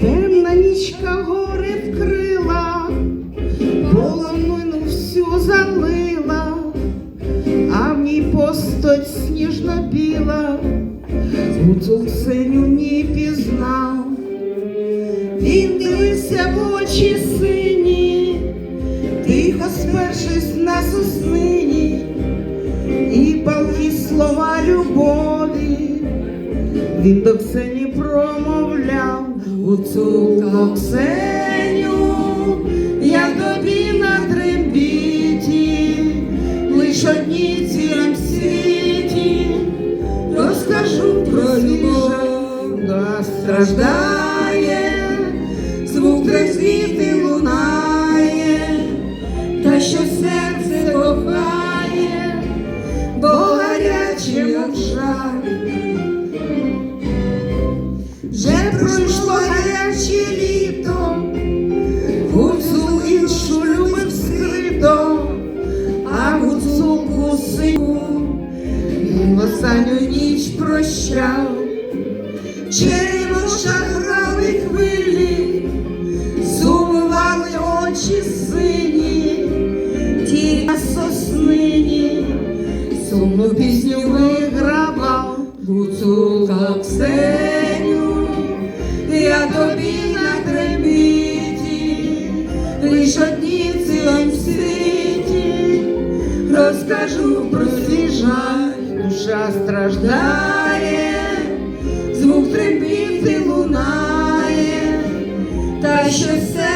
Темна нічка гори вкрила, полонину всю залила, а в ній постать сніжно біла, гуцул синю не пізнав. Він дивився в очі сині, тихо спершись на соснині, і палкі слова любові. Він до Ксені промовляв гуцулко Ксеню, я тобі на трембіті, лиш одній цілем світі, розкажу про любов, да страждає, звук трезвіти гаряче літо, гуцул іншу любив скрито, а гуцулку синю він в останню ніч прощав. Черемоша грали хвилі, сумували очі сині, ті на соснині, сумну пісню вигравав гуцулка Ксеню, я тобі розкажу про свій жаль, душа страждає, звук трембіти лунає, та що серце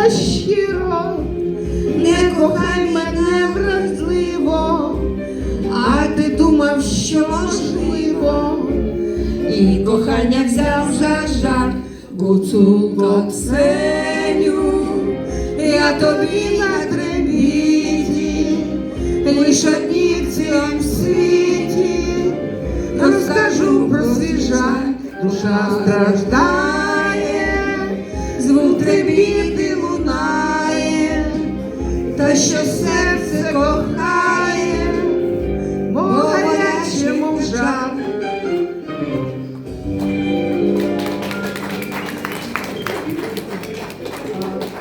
просила щиро, не кохай мене вразливо, а ти думав, що можливо, і кохання взяв за жар, гуцулко Ксеню, я тобі на требіті, лиш одні в цілому світі, розкажу про свій жаль, душа страждає precious